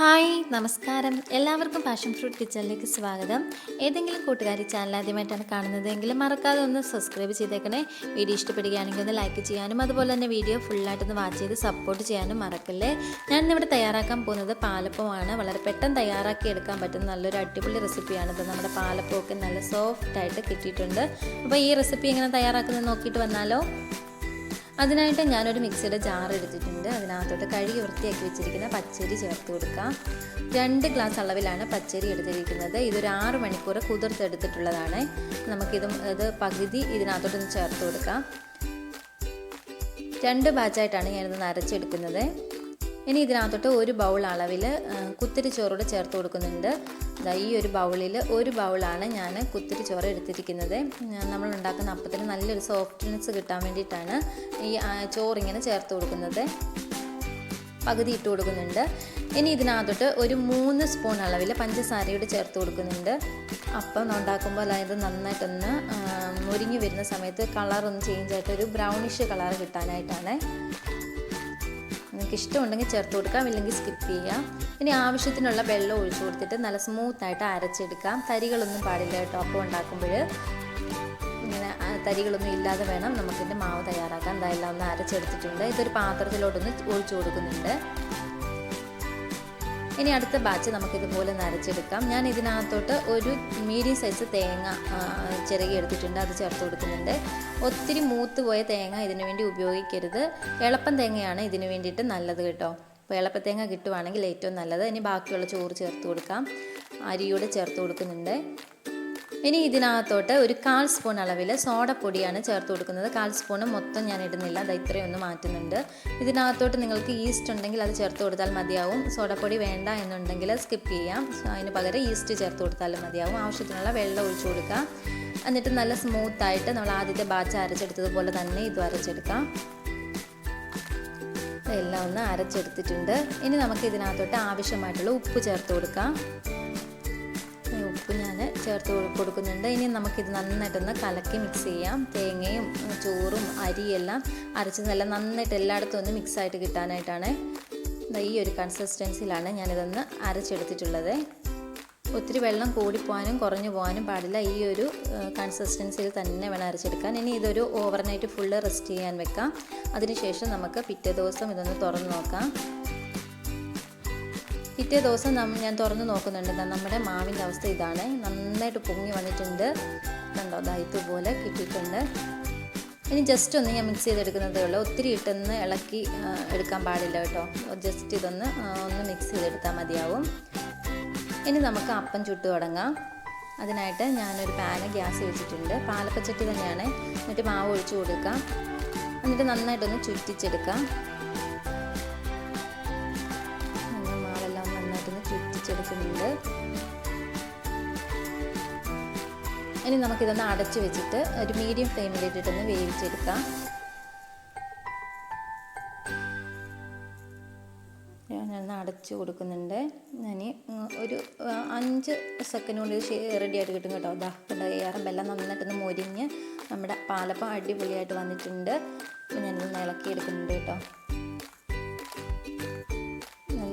Hi നമസ്കാരം. എല്ലാവർക്കും passion fruit കിച്ചണിലേക്ക് സ്വാഗതം. ഏതെങ്കിലും കൂട്ടുകാരി ചാനൽ ആദ്യമായിട്ടാണ് കാണുന്നതെങ്കിൽ മറക്കാതെ ഒന്ന് സബ്സ്ക്രൈബ് ചെയ്തേക്കണേ. വീഡിയോ ഇഷ്ടപ്പെടുകയാണെങ്കിൽ ഒന്ന് ലൈക്ക് ചെയ്യാനും അതുപോലെ തന്നെ വീഡിയോ ഫുള്ളായിട്ടൊന്ന് വാച്ച് ചെയ്ത് സപ്പോർട്ട് ചെയ്യാനും മറക്കല്ലേ? ഞാൻ ഇന്നിവിടെ തയ്യാറാക്കാൻ പോകുന്നത് പാലപ്പമാണ് വളരെ പെട്ടെന്ന് തയ്യാറാക്കി എടുക്കാൻ പറ്റുന്ന നല്ലൊരു അടിപൊളി റെസിപ്പിയാണ് ഇപ്പോൾ നമ്മുടെ പാലപ്പമൊക്കെ നല്ല സോഫ്റ്റായിട്ട് കിട്ടിയിട്ടുണ്ട്. അപ്പോൾ ഈ റെസിപ്പി എങ്ങനെ തയ്യാറാക്കുന്നത് നോക്കിയിട്ട് വന്നാലോ? അതിനായിട്ട് ഞാനൊരു മിക്സിയുടെ ജാർ എടുത്തിട്ടുണ്ട്. അതിനകത്തോട്ട് കഴുകി വൃത്തിയാക്കി വെച്ചിരിക്കുന്ന പച്ചരി ചേർത്ത് കൊടുക്കാം. രണ്ട് ഗ്ലാസ് അളവിലാണ് പച്ചരി എടുത്തിരിക്കുന്നത്. ഇതൊരു ആറ് മണിക്കൂർ കുതിർത്തെടുത്തിട്ടുള്ളതാണ്. നമുക്കിതും ഇത് പകുതി ഇതിനകത്തോട്ടൊന്ന് ചേർത്ത് കൊടുക്കാം. രണ്ട് ബാച്ചായിട്ടാണ് ഞാനിത് നരച്ചെടുക്കുന്നത്. ഇനി ഇതിനകത്തോട്ട് ഒരു ബൗൾ അളവിൽ കുത്തിരി ചോറോട് ചേർത്ത് കൊടുക്കുന്നുണ്ട്. ഈ ഒരു ബൗളിൽ ഒരു ബൗളാണ് ഞാൻ കുത്തിരി ചോറ് എടുത്തിരിക്കുന്നത്. നമ്മൾ ഉണ്ടാക്കുന്ന അപ്പത്തിന് നല്ലൊരു സോഫ്റ്റ്നെസ് കിട്ടാൻ വേണ്ടിയിട്ടാണ് ഈ ചോറിങ്ങനെ ചേർത്ത് കൊടുക്കുന്നത്. പകുതി ഇട്ട് കൊടുക്കുന്നുണ്ട്. ഇനി ഇതിനകത്തോട്ട് ഒരു മൂന്ന് സ്പൂൺ അളവിൽ പഞ്ചസാരയോട് ചേർത്ത് കൊടുക്കുന്നുണ്ട്. അപ്പം ഉണ്ടാക്കുമ്പോൾ അതായത് നന്നായിട്ടൊന്ന് മുരിഞ്ഞു വരുന്ന സമയത്ത് കളറൊന്ന് ചേഞ്ച് ആയിട്ട് ഒരു ബ്രൗണിഷ് കളർ കിട്ടാനായിട്ടാണ്. നിങ്ങൾക്ക് ഇഷ്ടമുണ്ടെങ്കിൽ ചേർത്ത് കൊടുക്കാം ഇല്ലെങ്കിൽ സ്കിപ്പ് ചെയ്യാം. ഇനി ആവശ്യത്തിനുള്ള വെള്ളം ഒഴിച്ചു കൊടുത്തിട്ട് നല്ല സ്മൂത്തായിട്ട് അരച്ചെടുക്കാം. തരികളൊന്നും പാടില്ല കേട്ടോ. അപ്പം ഉണ്ടാക്കുമ്പോൾ ഇങ്ങനെ തരികളൊന്നും ഇല്ലാതെ വേണം നമുക്കിന്റെ മാവ് തയ്യാറാക്കാൻ. ഇതെല്ലാം ഒന്ന് അരച്ചെടുത്തിട്ടുണ്ട്. ഇതൊരു പാത്രത്തിലോട്ടൊന്ന് ഒഴിച്ചു കൊടുക്കുന്നുണ്ട്. ഇനി അടുത്ത ബാച്ച് നമുക്ക് ഇതുപോലെ നരച്ചെടുക്കാം. ഞാൻ ഇതിനകത്തോട്ട് ഒരു മീഡിയം സൈസ് തേങ്ങ ചിരകി എടുത്തിട്ടുണ്ട്. അത് ചേർത്ത് കൊടുക്കുന്നുണ്ട്. ഒത്തിരി മൂത്ത് പോയ തേങ്ങ ഇതിനു വേണ്ടി ഉപയോഗിക്കരുത്. എളുപ്പം തേങ്ങയാണ് ഇതിനു വേണ്ടിയിട്ട് നല്ലത് കേട്ടോ. അപ്പോൾ എളുപ്പത്തേങ്ങ കിട്ടുവാണെങ്കിൽ ഏറ്റവും നല്ലത്. ഇനി ബാക്കിയുള്ള ചോറ് ചേർത്ത് കൊടുക്കാം. അരിയോട് ചേർത്ത് കൊടുക്കുന്നുണ്ട്. ഇനി ഇതിനകത്തോട്ട് ഒരു കാൽ സ്പൂൺ അളവിൽ സോഡപ്പൊടിയാണ് ചേർത്ത് കൊടുക്കുന്നത്. കാൽ സ്പൂൺ മൊത്തം ഞാൻ ഇടുന്നില്ല. അത് ഇത്രയും ഒന്ന് മാറ്റുന്നുണ്ട്. ഇതിനകത്തോട്ട് നിങ്ങൾക്ക് ഈസ്റ്റ് ഉണ്ടെങ്കിൽ അത് ചേർത്ത് കൊടുത്താൽ മതിയാവും. സോഡപ്പൊടി വേണ്ട എന്നുണ്ടെങ്കിൽ സ്കിപ്പ് ചെയ്യാം. അതിന് പകരം ഈസ്റ്റ് ചേർത്ത് കൊടുത്താലും മതിയാവും. ആവശ്യത്തിനുള്ള വെള്ളം ഒഴിച്ചു കൊടുക്കുക. എന്നിട്ട് നല്ല സ്മൂത്തായിട്ട് നമ്മൾ ആദ്യത്തെ ബാച്ച് അരച്ചെടുത്തതുപോലെ തന്നെ ഇത് അരച്ചെടുക്കാം. എല്ലാം ഒന്ന് അരച്ചെടുത്തിട്ടുണ്ട്. ഇനി നമുക്ക് ഇതിനകത്തോട്ട് ആവശ്യമായിട്ടുള്ള ഉപ്പ് ചേർത്ത് കൊടുക്കാം. ഉപ്പ് ഞാൻ ചേർത്ത് കൊടുക്കുന്നുണ്ട്. ഇനി നമുക്കിത് നന്നായിട്ടൊന്ന് കലക്കി മിക്സ് ചെയ്യാം. തേങ്ങയും ചോറും അരിയെല്ലാം അരച്ച് നല്ല നന്നായിട്ട് എല്ലായിടത്തും ഒന്ന് മിക്സായിട്ട് കിട്ടാനായിട്ടാണ് ഈ ഒരു കൺസിസ്റ്റൻസിയിലാണ് ഞാനിതൊന്ന് അരച്ചെടുത്തിട്ടുള്ളത്. ഒത്തിരി വെള്ളം കൂടിപ്പോകാനും കുറഞ്ഞു പോകാനും പാടില്ല. ഈ ഒരു കൺസിസ്റ്റൻസിയിൽ തന്നെ വേണം അരച്ചെടുക്കാൻ. ഇനി ഇതൊരു ഓവർനൈറ്റ് ഫുള്ള് റെസ്റ്റ് ചെയ്യാൻ വെക്കാം. അതിനുശേഷം നമുക്ക് പിറ്റേ ദിവസം ഇതൊന്ന് തുറന്ന് നോക്കാം. പിറ്റേ ദിവസം ഞാൻ തുറന്ന് നോക്കുന്നുണ്ട്. നമ്മുടെ മാവിന്റെ അവസ്ഥ ഇതാണ്. നന്നായിട്ട് പൊങ്ങി വന്നിട്ടുണ്ട്. കണ്ടോ? ദൈത്തു ഇതുപോലെ കിട്ടിയിട്ടുണ്ട്. ഇനി ജസ്റ്റ് ഒന്ന് ഞാൻ മിക്സ് ചെയ്തെടുക്കുന്നതേ ഉള്ളൂ. ഒത്തിരി ഇട്ടൊന്ന് ഇളക്കി എടുക്കാൻ പാടില്ല കേട്ടോ. ജസ്റ്റ് ഇതൊന്ന് ഒന്ന് മിക്സ് ചെയ്തെടുത്താൽ മതിയാവും. ഇനി നമുക്ക് അപ്പം ചുട്ട് തുടങ്ങാം. അതിനായിട്ട് ഞാനൊരു പാന് ഗ്യാസ് വെച്ചിട്ടുണ്ട്. പാലപ്പച്ചട്ടി തന്നെയാണ്. എന്നിട്ട് മാവ് ഒഴിച്ചു കൊടുക്കാം. എന്നിട്ട് നന്നായിട്ടൊന്ന് ചുറ്റിച്ചെടുക്കാം. ഇനി നമുക്കിതൊന്ന് അടച്ച് വെച്ചിട്ട് ഒരു മീഡിയം ഫ്ലെയിമിലിട്ടിട്ടൊന്ന് വേവിച്ചെടുക്കാം. ഞാനൊന്ന് അടച്ച് കൊടുക്കുന്നുണ്ട്. ഞാൻ ഒരു അഞ്ച് സെക്കൻഡ് കൊണ്ട് റെഡി ആയിട്ട് കിട്ടും കേട്ടോ. ഏറെ വെള്ളം നന്നായിട്ടൊന്ന് മൊരിഞ്ഞ് നമ്മുടെ പാലപ്പം അടിപൊളിയായിട്ട് വന്നിട്ടുണ്ട്. ഞാനൊന്ന് ഇളക്കി എടുക്കുന്നുണ്ട് കേട്ടോ.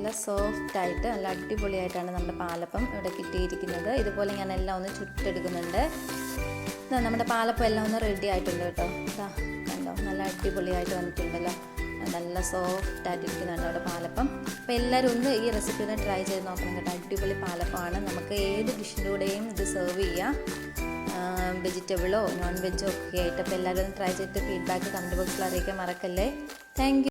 നല്ല സോഫ്റ്റ് ആയിട്ട് നല്ല അടിപൊളിയായിട്ടാണ് നമ്മുടെ പാലപ്പം ഇവിടെ കിട്ടിയിരിക്കുന്നത്. ഇതുപോലെ ഞാൻ എല്ലാം ഒന്ന് ചുട്ടെടുക്കുന്നുണ്ട്. നമ്മുടെ പാലപ്പം എല്ലാം ഒന്ന് റെഡി ആയിട്ടുണ്ട് കേട്ടോ. ഇതാ കണ്ടോ? നല്ല അടിപൊളിയായിട്ട് വന്നിട്ടുണ്ടല്ലോ. നല്ല സോഫ്റ്റ് ആയിട്ട് ആയിട്ടിരിക്കുന്നുണ്ട് അവിടെ പാലപ്പം. അപ്പോൾ എല്ലാവരും ഒന്ന് ഈ റെസിപ്പി ഒന്ന് ട്രൈ ചെയ്ത് നോക്കണം കേട്ടോ. അടിപൊളി പാലപ്പമാണ്. നമുക്ക് ഏത് ഡിഷിന്റെ കൂടെയും ഇത് സെർവ് ചെയ്യാം. വെജിറ്റബിളോ നോൺ വെജോ ഒക്കെ ആയിട്ട്. അപ്പോൾ എല്ലാവരും ഒന്ന് ട്രൈ ചെയ്തിട്ട് ഫീഡ്ബാക്ക് കമന്റ് ബോക്സിൽ അറിയിക്കാൻ മറക്കല്ലേ. താങ്ക്